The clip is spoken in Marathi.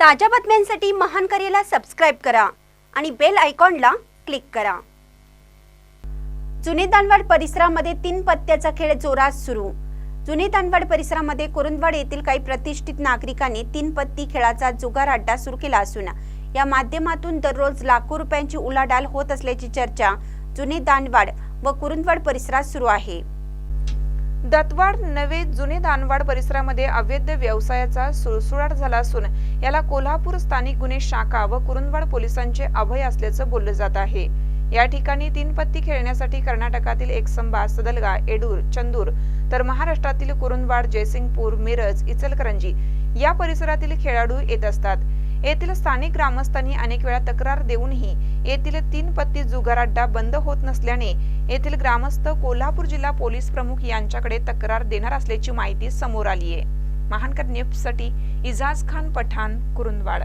ताज्या बातम्यांसाठी महान करेला सबस्क्राईब करा आणि बेल आयकॉनला क्लिक करा. जुने दानवाड परिसरामध्ये तीन पत्त्याचा खेळ जोरात सुरू. जुने दानवाड परिसरामध्ये कुरुंदवाड येथील काही प्रतिष्ठित नागरिकांनी तीन पत्ती खेळाचा जुगार अड्डा सुरू केला असून या माध्यमातून दररोज लाखो रुपयांची उलाढाल होत असल्याची चर्चा जुने दानवाड व कुरुंदवाड परिसरात सुरू आहे. दत्तवाड नवे जुने दानवाड परिसरामध्ये अवैध व्यवसायाचा सुळसुळाट झाला असून याला कोल्हापूर स्थानिक गुन्हे शाखा व कुरुंदवाड पोलिसांचे अभय असल्याचं बोललं जात आहे. या ठिकाणी तीन पत्ती खेळण्यासाठी कर्नाटकातील एकसंबा सदलगा एडूर चंदूर तर महाराष्ट्रातील कुरुंदवाड जयसिंगपूर मिरज इचलकरंजी या परिसरातील खेळाडू येत असतात. येथील स्थानिक ग्रामस्थांनी अनेक वेळा तक्रार देऊनही येथील तीन पत्ती जुगार अड्डा बंद होत नसल्याने येथील ग्रामस्थ कोल्हापूर जिल्हा पोलीस प्रमुख यांच्याकडे तक्रार देणार असल्याची माहिती समोर आली आहे महानकर न्यूजसाठी इजाज खान पठाण कुरुंदवाड.